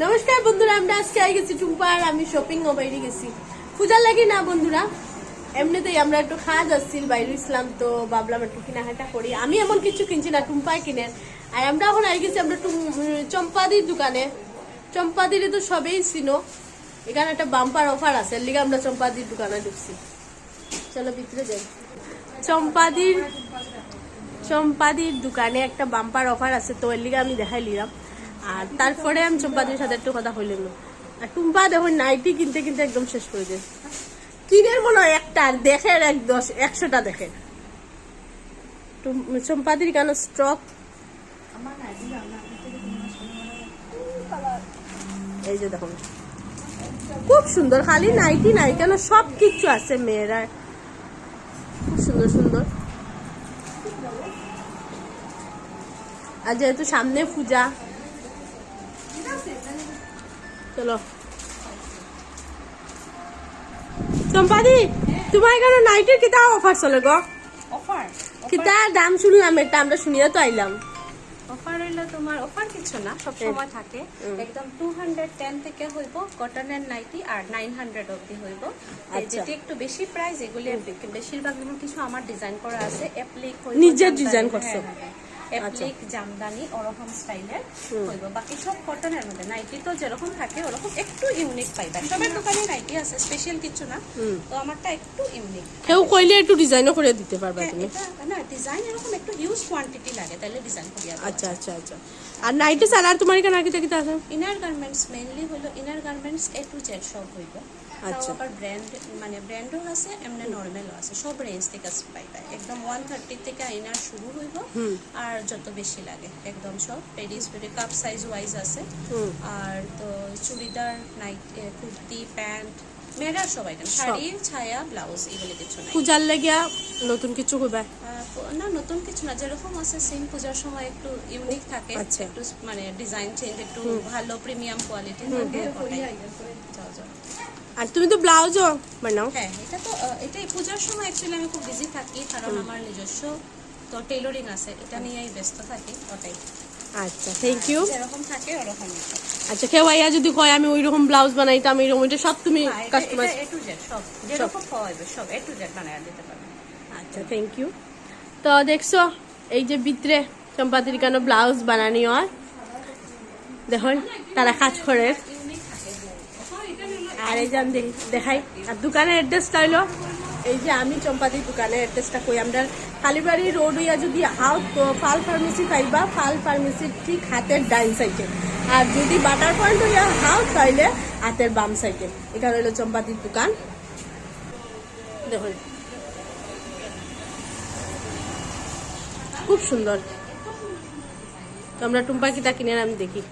নমস্কার বন্ধুরা, আমরা আজকে আই গেছি টুম্পা আর আমি শপিং ও বাইরে গেছি। পূজার লাগে না বন্ধুরা। এমনিতেই আমরা একটু খাওয়া যাচ্ছিল বাইরে ইসলাম তো ভাবলাম একটু কেনাকাটা করি। আমি এমন কিছু কিনছি না, টুম্পাই কিনেন আর আমরা এখন আই গেছি, আমরা চম্পাদির দোকানে। চম্পাদিরে তো সবেই চিনো। এখানে একটা বাম্পার অফার আছে, এর লিগে আমরা চম্পাদির দোকানে ঢুকছি। চলো ভিতরে যাই। চম্পাদির চম্পাদির দোকানে একটা বাম্পার অফার আছে, তো এর লিগে আমি দেখাই নিলাম আর তারপরে আমি চম্পাদির সাথে একটু কথা হইলাম আর টুম্পা দেখুন নাইটি কিনতে কিনতে একদম শেষ করে দেয় কিনের মনে হয় একটা আর দেখেন এক দশ একশোটা দেখে চম্পাদির কেন স্টক এই যে দেখুন। খুব সুন্দর খালি নাইটি নাই কেন সব কিছু আছে মেয়েরা। খুব সুন্দর সুন্দর। আর যেহেতু সামনে পূজা চলো। চম্পাদি তোমার এখানে নাইটের কিতা অফার চলে গো? অফার কিতা দাম শুনলাম এটা আমরা শুনিয়ে তো আইলাম। অফার হইল তোমার অফার কিছু না সব সময় থাকে। একদম টু হান্ড্রেড টেন থেকে হইব কটনের নাইটি আর নাইন হান্ড্রেড অব্দি হইব। আচ্ছা। যেটি একটু বেশি প্রাইস এগুলি বেশিরভাগ যেমন কিছু আমার ডিজাইন করা আছে। অ্যাপ্লিক নিজের design করছ? অ্যাপ্লিক জামদানি ওরকম স্টাইলের হইব। বাকি সব কটনের মধ্যে। নাইটি তো যেরকম থাকে ওরকম একটু ইউনিক পাইবা। সবার দোকানে নাইটি আছে স্পেশাল কিছু না। তো আমারটা একটু ইউনিক কেউ কইলে একটু ডিজাইনও করে দিতে পারবা তুমি। না ডিজাইন এরকম একটু হিউজ কোয়ান্টিটি লাগে তাহলে ডিজাইন করিয়া আচ্ছা আচ্ছা আচ্ছা। আর নাইটে আর তোমার এখানে কিতা আছে ইনার গার্মেন্টস মেইনলি হলো inner garments A to Z সব হইব। আচ্ছা। আবার ব্র্যান্ড মানে ব্র্যান্ডও আছে এমনি আছে সব রেঞ্জ থেকে পাইবা একদম ওয়ান থার্টি থেকে ইনার শুরু হইব আর যত বেশি লাগে একদম সব। লেডিস কাপ সাইজ ওয়াইজ আছে। আর তো চুড়িদার নাইট কুর্তি প্যান্ট মেয়েরা সব আইটেম শাড়ি ছায়া ব্লাউজ এগুলো কিছু নাই। পূজার লাগিয়া নতুন কিছু আহ, না নতুন কিছু না। যেরকম আছে সেম পূজার সময় একটু ইউনিক থাকে। আচ্ছা। একটু মানে ডিজাইন চেঞ্জ একটু ভালো প্রিমিয়াম কোয়ালিটি থাকে ওটাই। যাও যাও। আর তুমি তো ব্লাউজও বানাও। হ্যাঁ এটা তো এটাই পূজার সময় অ্যাকচুয়ালি আমি খুব বিজি থাকি কারণ আমার নিজস্ব তো টেইলরিং আছে এটা নিয়েই ব্যস্ত থাকি ওটাই। আচ্ছা থ্যাংক ইউ যেরকম থাকে ওরকম আচ্ছা কেউ আইয়া যদি কয় আমি ওই রকম ব্লাউজ বানাইতাম এরকম এটা সব তুমি এ টু জেড সব। যেরকম পাওয়াবে সব এ টু জেড বানায় দিতে পারবে আচ্ছা থ্যাংক ইউ তো দেখছ এই যে ভিতরে চম্পাতির কেন ব্লাউজ বানানি হয়। দেখুন তারা কাজ করে। আর এই যে আমি দেখ- দেখাই। আর দোকানের অ্যাড্রেসটা হইল, এই যে আমি চম্পাতির দোকানের অ্যাড্রেসটা কই, আমরা কালীবাড়ি রোড হইয়া যদি হাও তো ফাল ফার্মেসি পাইবা, ফাল ফার্মেসির ঠিক হাতের ডাইন সাইডে আর যদি বাটার পয়েন্ট হইয়া হাও তাইলে হাতের বাম সাইডে এটা হইল চম্পাতির দোকান। দেখুন। খুব সুন্দর। তো আমরা টুম্পা কিটা কিনে আমি দেখি।